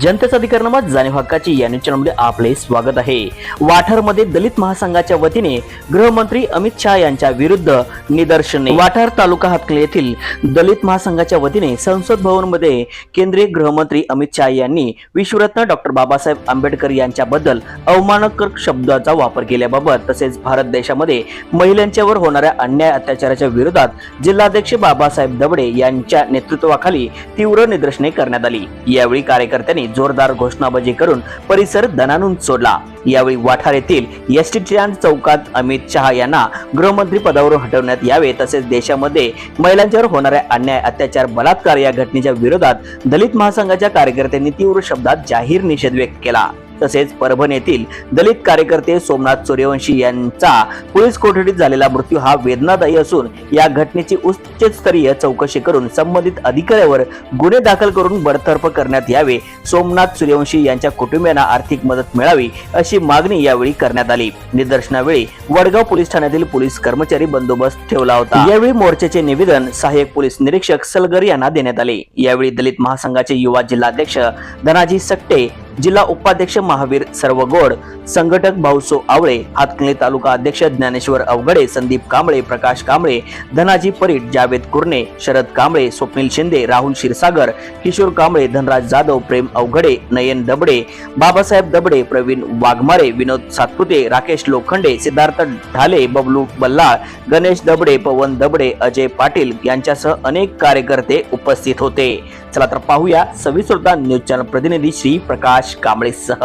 जनतेचा अधिकारनामा जाणीव हक्काची या न्यूज चॅनलमध्ये आपले स्वागत आहे. वाठारमध्ये दलित महासंघाच्या वतीने गृहमंत्री अमित शहा यांच्या विरुद्ध निदर्शने. वाठार तालुका हातकले येथील दलित महासंघाच्या वतीने संसद भवनमध्ये केंद्रीय गृहमंत्री अमित शहा यांनी विश्वरत्न डॉक्टर बाबासाहेब आंबेडकर यांच्याबद्दल अवमानकर शब्दाचा वापर केल्याबाबत तसेच भारत देशामध्ये महिलांच्यावर होणाऱ्या अन्याय अत्याचाराच्या विरोधात जिल्हाध्यक्ष बाबासाहेब दबडे यांच्या नेतृत्वाखाली तीव्र निदर्शने करण्यात आली. यावेळी कार्यकर्त्यांनी जोरदार घोषणाबाजी करून परिसर दणानून सोडला. यावेळी वाठार येथील एस टी स्टँड चौकात अमित शहा यांना गृहमंत्री पदावरून हटवण्यात यावे तसेच देशामध्ये महिलांच्यावर होणाऱ्या अन्याय अत्याचार बलात्कार या घटनेच्या विरोधात दलित महासंघाच्या कार्यकर्त्यांनी तीव्र शब्दात जाहीर निषेध व्यक्त केला. तसेच परभण येथील दलित कार्यकर्ते सोमनाथ सूर्यवंशी यांचा पोलीस कोठडीत झालेला मृत्यू हा वेदनादायी असून या घटनेची उच्चस्तरीय चौकशी करून संबंधित अधिकाऱ्यावर गुन्हे दाखल करून बडतर्फ करण्यात यावे सोमनाथ सूर्यवंशी यांच्या कुटुंबियांना आर्थिक मदत मिळावी अशी मागणी यावेळी करण्यात आली. निदर्शनावेळी वडगाव पोलीस ठाण्यातील पोलीस कर्मचारी बंदोबस्त ठेवला होता. यावेळी मोर्चाचे निवेदन सहाय्यक पोलीस निरीक्षक सलगर यांना देण्यात आले. यावेळी दलित महासंघाचे युवा जिल्हाध्यक्ष धनाजी सक्टे जिल्हा उपाध्यक्ष महावीर सर्वगोड संघटक भाऊसो आवळे हातकणी तालुका अध्यक्ष ज्ञानेश्वर अवघडे संदीप कांबळे प्रकाश कांबळे धनाजी परीट जावेद कुर्णे शरद कांबळे स्वप्नील शिंदे राहुल क्षीरसागर किशोर कांबळे धनराज जाधव प्रेम अवघडे नयन दबडे बाबासाहेब दबडे प्रवीण वाघमारे विनोद सातपुते राकेश लोखंडे सिद्धार्थ ढाले बबलू बल्लाळ गणेश दबडे पवन दबडे अजय पाटील यांच्यासह अनेक कार्यकर्ते उपस्थित होते. चला तर पाहूया सविस्तरता न्यूज चॅनल प्रतिनिधी श्री प्रकाश कांबळे कांबळेसह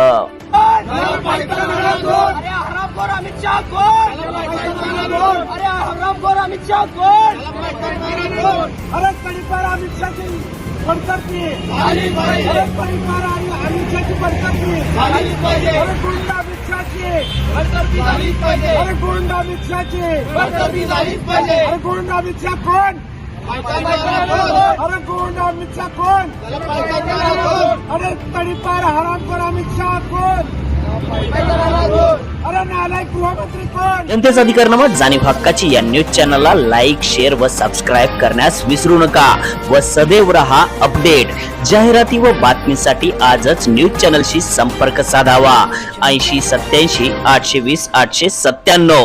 अरे हरामखोर अमित शाह कोण? अरे हरामखोर कोण अमित शाह? कोण? अरे तडीपार हरामखोर अमित शाह कोण? अरे नालायक गृहमंत्री कोण? जनतेचा अधिकारनामा जाणीव हक्काची या न्यूज चॅनलला लाईक शेअर व सबस्क्राईब करण्यास विसरू नका. व सदैव रहा अपडेट जाहिराती व बातमीसाठी आजच न्यूज चॅनलशी संपर्क साधावा. ऐंशी सत्याऐंशी आठशे वीस आठशे सत्त्याण्णव.